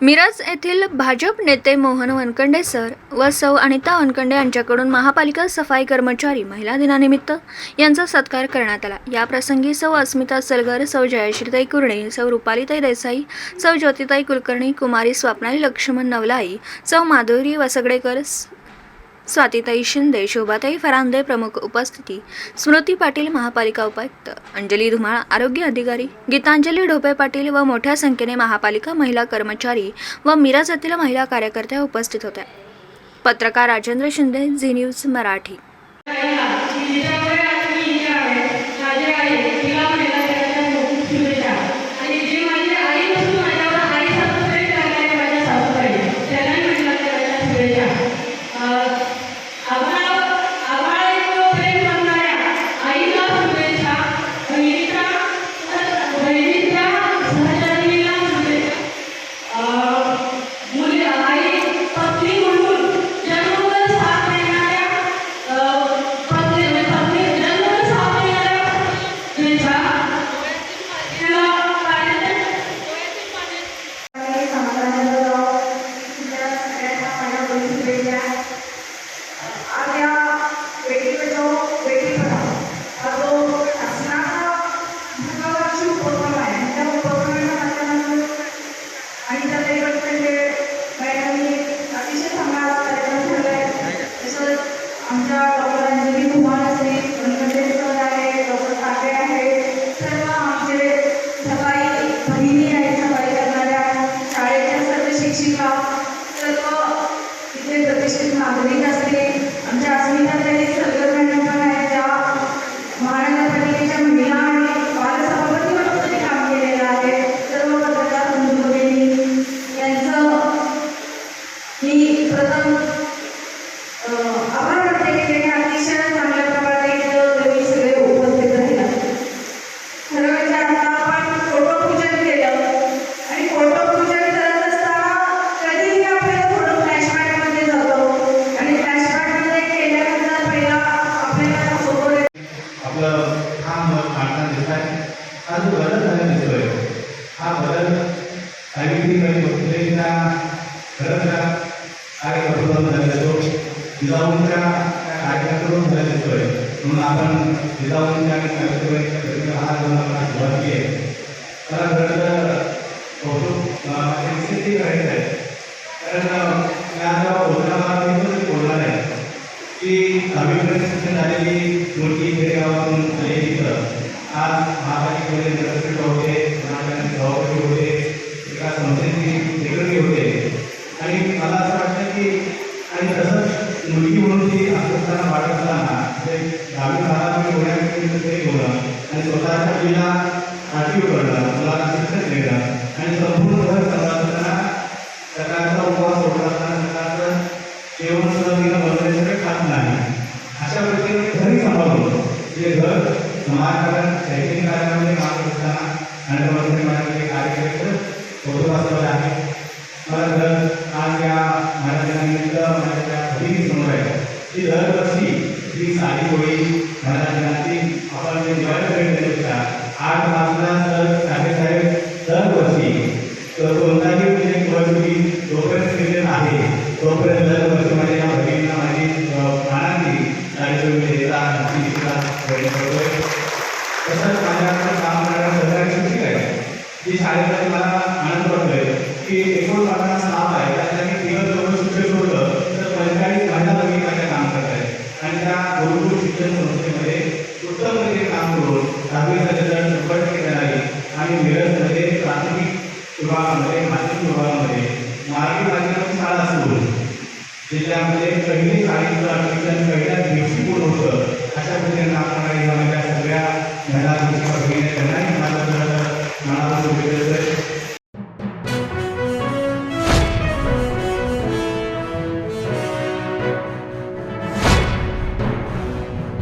मिरज येथील भाजप नेते मोहन वनकंडे सर व सौ अनिता वनकंडे यांच्याकडून महापालिका सफाई कर्मचारी महिला दिनानिमित्त यांचा सत्कार करण्यात आला. या प्रसंगी सौ अस्मिता सलगर सौ जयश्रीताई कुर्णे सौ रुपालीताई देसाई सौ ज्योतिताई कुलकर्णी कुमारी स्वप्नाली लक्ष्मण नवलाई सौ माधुरी वसगडेकर स्वातीताई शिंदे शोभाताई फरांदे प्रमुख उपस्थिती स्मृती पाटील महापालिका उपायुक्त अंजली धुमाळ आरोग्य अधिकारी गीतांजली ढोपे पाटील व मोठ्या संख्येने महापालिका महिला कर्मचारी व मिराज येथील महिला कार्यकर्त्या उपस्थित होत्या. पत्रकार राजेंद्र शिंदे झी न्यूज मराठी. शिक्षिका सर्व इथे प्रतिष्ठित नागरिक असतील आमच्या अस्मिताताई सलगर आपलं काम काढताना दिसत आहे हा जो बदल झाला दिसतोय हा बदल सावित्रीबाई फुलेंच्या खरंच्या कार्यकर्तृत्वातून झालेला दिसतो जिजाऊंच्या त्या कार्यकर्तृत्वातून झालेला दिसतोय म्हणून आपण जिजाऊंच्या आणि सावित्रीबाईंच्या घरी हा जो आपण सुरुवात केली ती दहावीपर्यंत झालेली मुलगी हे गावातून आलेली तर आज महापालिकेमध्ये नगरसेवक होते महानगराचे सभापती होते एका संस्थेची सेक्रेटरी होते. आणि मला असं वाटतं की आणि तसंच मुलगी म्हणून ती असताना वाटत असताना ते दहावी बारावी होण्याकडे ते होणं आणि स्वतःच्या मुलीला आठवी करणं मुलाला शिक्षण देणं आणि संपूर्ण घर सांभाळताना सकाळचा उपवास सोडत आहे की दरवर्षी ही साडी होळी महाराजांची आपण जे दिवाळी भेट देण्यापेक्षा आठ मार्चला तर साहेब दरवर्षी तर कोणताही म्हणजे निवडणुकी जोपर्यंत केलेला आहे तोपर्यंत दरवर्षी माझ्या या भगिनींना माझी प्राणांची कार्यक्रम देता नक्की दिसला प्रयत्न करतोय. तसंच माझ्याकडे काम करणाऱ्या सरकारी शिक्षक आहे ती शाळेमध्ये मला आनंद वाटतोय की एकूण पन्नास स्टाफ आहे.